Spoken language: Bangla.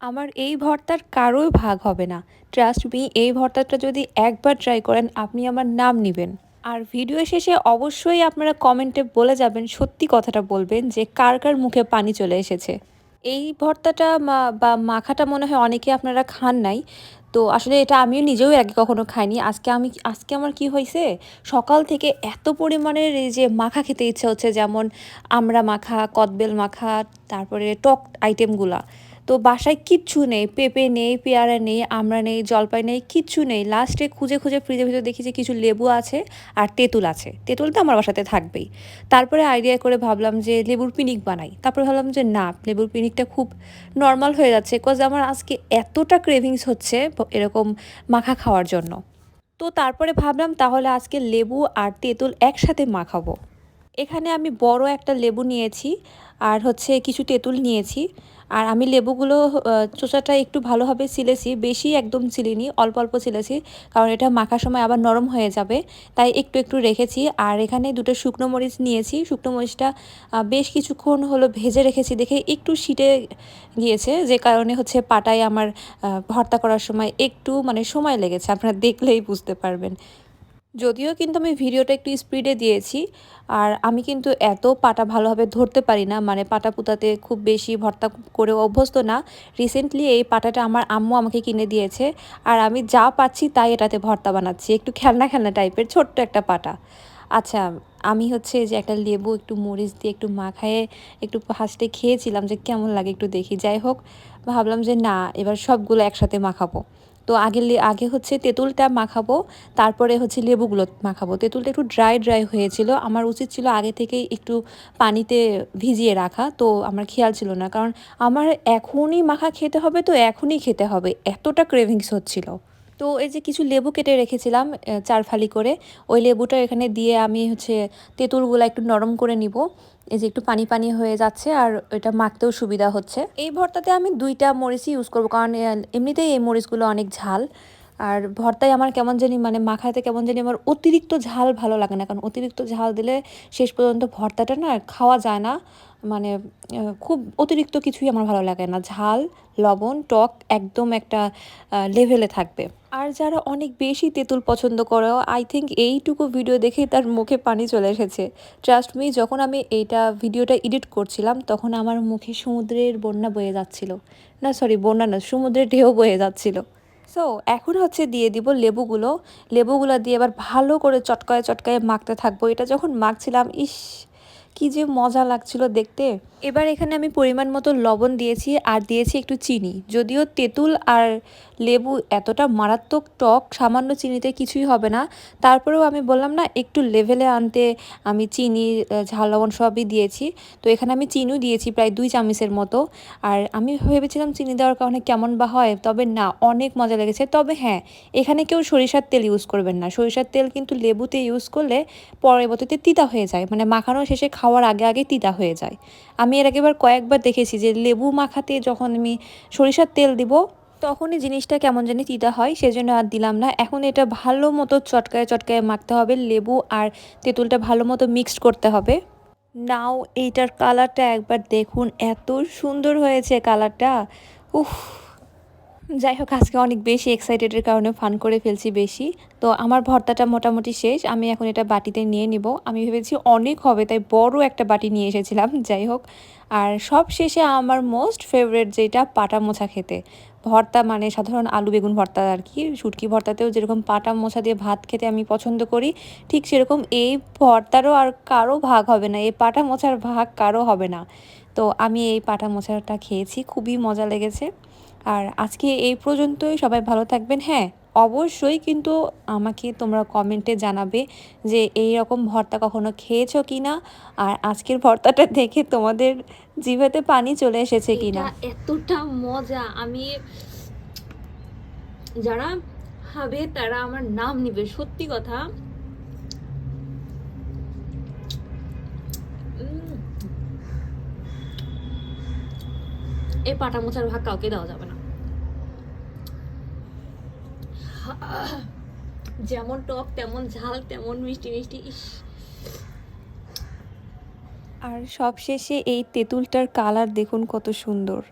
আমার এই ভর্তার কারোই ভাগ হবে না। ট্রাস্ট মি এই ভর্তাটা যদি একবার ট্রাই করেন, আপনি আমার নাম নেবেন। আর ভিডিও শেষে অবশ্যই আপনারা কমেন্টে বলে যাবেন, সত্যি কথাটা বলবেন যে কার কার মুখে পানি চলে এসেছে। এই ভর্তাটা বা মাখাটা মনে হয় অনেকে আপনারা খান নাই। তো আসলে এটা আমিও নিজেও আগে কখনো খাইনি। আজকে আমি, আজকে আমার কি হয়েছে? সকাল থেকে এত পরিমাণের এই যে মাখা খেতে ইচ্ছে হচ্ছে, যেমন আমরা মাখা, কদবেল মাখা, তারপরে টক আইটেমগুলা তো বাসায় কিচ্ছু নেই, পেঁপে নেই, পেয়ারা নেই, আমরা নেই, জলপাই নেই, কিচ্ছু নেই। লাস্টে খুঁজে খুঁজে ফ্রিজের ভিতরে দেখি যে কিছু লেবু আছে আর তেঁতুল আছে। তেঁতুল তো আমার বাসাতে থাকবেই। তারপরে আইডিয়া করে ভাবলাম যে লেবুর পিনিক বানাই। তারপরে ভাবলাম যে না, লেবুর পিনিকটা খুব নর্মাল হয়ে যাচ্ছে বিকজ আমার আজকে এতটা ক্রেভিংস হচ্ছে এরকম মাখা খাওয়ার জন্য। তো তারপরে ভাবলাম তাহলে আজকে লেবু আর তেঁতুল একসাথে মাখাবো। এখানে আমি বড় একটা লেবু নিয়েছি আর হচ্ছে কিছু তেঁতুল নিয়েছি। আর আমি লেবুগুলো চোষাটা একটু ভালোভাবে ছিলেছি বেশি একদম ছিলিনি অল্প অল্প ছিলেছি কারণ এটা মাখার সময় আবার নরম হয়ে যাবে, তাই একটু একটু রেখেছি। আর এখানে দুটো শুকনো মরিচ নিয়েছি, শুকনো মরিচটা বেশ কিছুক্ষণ হলো ভেজে রেখেছি, দেখে একটু শীটে গিয়েছে, যে কারণে হচ্ছে পাটায় আমার ভর্তা করার সময় একটু মানে সময় লেগেছে, আপনারা দেখলেই বুঝতে পারবেন। যদিও কিন্তু আমি ভিডিওটা একটু স্পিডে দিয়েছি, আর আমি কিন্তু এত পাটা ভালোভাবে ধরতে পারি না মানে পাটা পুতাতে খুব বেশি ভর্তা করে অভ্যস্ত না। রিসেন্টলি এই পাটাটা আমার আম্মু আমাকে কিনে দিয়েছে, আর আমি যা পাচ্ছি তাই এটাতে ভর্তা বানাচ্ছি, একটু খেলনা খেলনা টাইপের ছোট্ট একটা পাটা। আচ্ছা আমি হচ্ছে যে একটা লেবু, একটু মরিচ দিয়ে একটু মাখায়ে একটু ফার্স্টে খেয়েছিলাম, যে কেমন লাগে একটু দেখি। যাই হোক, ভাবলাম যে না, এবার সবগুলো একসাথে মাখাবো। তো আগে আগে হচ্ছে তেঁতুলটা মাখাবো, তারপরে হচ্ছে লেবুগুলো মাখাবো। তেঁতুলটা একটু ড্রাই ড্রাই হয়েছিল। আমার উচিত ছিল আগে থেকেই একটু পানিতে ভিজিয়ে রাখা, তো আমার খেয়াল ছিল না। কারণ আমার এখনই মাখা খেতে হবে, তো এখনই খেতে হবে। এতটা ক্রেভিংস হচ্ছিল। তো এই যে কিছু লেবু কেটে রেখেছিলাম চার ফালি করে, ওই লেবুটা এখানে দিয়ে আমি হচ্ছে তেঁতুলগুলো একটু নরম করে নিব। এই যে একটু পানি পানি হয়ে যাচ্ছে আর এটা মাখতেও সুবিধা হচ্ছে। এই ভর্তাতে আমি দুইটা মরিচই ইউজ করব, কারণ এমনিতেই এই মরিচগুলো অনেক ঝাল। আর ভর্তায় আমার কেমন জানি মানে মাখাতে কেমন জানি আমার অতিরিক্ত ঝাল ভালো লাগে না। কারণ অতিরিক্ত ঝাল দিলে শেষ পর্যন্ত ভর্তাটা না খাওয়া যায় না। মানে খুব অতিরিক্ত কিছুই আমার ভালো লাগে না। ঝাল, লবণ, টক একদম একটা লেভেলে থাকবে। আর যারা অনেক বেশি তেঁতুল পছন্দ করো আই থিঙ্ক এইটুকু ভিডিও দেখেই তার মুখে পানি চলে এসেছে। ট্রাস্ট মি যখন আমি এইটা ভিডিওটা এডিট করছিলাম, তখন আমার মুখে সমুদ্রের বন্যা বয়ে যাচ্ছিল। না সরি বন্যা না, সমুদ্রের ঢেউ বয়ে যাচ্ছিল। সো এখন হচ্ছে দিয়ে দিব লেবুগুলো। লেবুগুলো দিয়ে এবার ভালো করে চটকায় চটকায় মাখতে থাকব। এটা যখন মাখছিলাম, ইস! কি যে মজা লাগছিল দেখতে। এবার এখানে আমি পরিমাণ মতো লবণ দিয়েছি আর দিয়েছি একটু চিনি। যদিও তেঁতুল আর লেবু এতটা মারাত্মক টক, সামান্য চিনিতে কিছুই হবে না। তারপরেও আমি বললাম, না, একটু লেভেলে আনতে আমি চিনি ঝাল, লবণ সবই দিয়েছি। তো এখানে আমি চিনিও দিয়েছি প্রায় দুই চামচের মতো। আর আমি ভেবেছিলাম চিনি দেওয়ার কারণে কেমন বা হয়, তবে না, অনেক মজা লেগেছে। তবে হ্যাঁ এখানে কেউ সরিষার তেল ইউজ করবেন না। সরিষার তেল কিন্তু লেবুতে ইউজ করলে পরবর্তীতে তিতা হয়ে যায়। মানে মাখানো শেষে খাওয়ার আগে আগে তিতা হয়ে যায়। আমি এর আগেবার কয়েকবার দেখেছি যে লেবু মাখাতে যখন আমি সরিষার তেল দিব, তখনই জিনিসটা কেমন জানি তিতা হয়, সেজন্য আর দিলাম না। এখন এটা ভালো মতো চটকায় চটকায় মাখতে হবে, লেবু আর তেঁতুলটা ভালো মতো মিক্সড করতে হবে। নাও, এইটার কালারটা একবার দেখুন, এত সুন্দর হয়েছে কালারটা উফ। যাই হোক, আজকে অনেক বেশি এক্সাইটেডের কারণে ফান করে ফেলছি বেশি। তো আমার ভর্তাটা মোটামুটি শেষ, আমি এখন এটা বাটিতে নিয়ে নিব। আমি ভেবেছি অনেক হবে, তাই বড় একটা বাটি নিয়ে এসেছিলাম, যাই হোক। আর সব শেষে আমার মোস্ট ফেভারেট যেটা, পাটা মোছা খেতে। ভর্তা মানে সাধারণ আলু বেগুন ভর্তা আর কি, শুটকি ভর্তাতেও যেরকম পাটা মোছা দিয়ে ভাত খেতে আমি পছন্দ করি, ঠিক সেরকম এই ভর্তারও আর কারও ভাগ হবে না, এই পাটা মোছার ভাগ কারও হবে না। তো আমি এই পাটা মোছাটা খেয়েছি খুবই মজা লেগেছে। আর আজকে এই পর্যন্তই সবাই ভালো থাকবেন। হ্যাঁ অবশ্যই কিন্তু আমাকে তোমরা কমেন্টে জানাবে যে এই রকম ভর্তা কখনো খেয়েছো কি না আর আজকের ভর্তাটা দেখে তোমাদের জিভেতে পানি চলে এসেছে কি না এতটা মজা আমি যারা খাবে তারা আমার নাম নিবে সত্যি কথা। এই পাটা মোছার ভাগ কাউকে দেওয়া যাবে না। যেমন টক, তেমন ঝাল, তেমন মিষ্টি মিষ্টি আর সবশেষে এই তেঁতুলটার কালার দেখুন কত সুন্দর।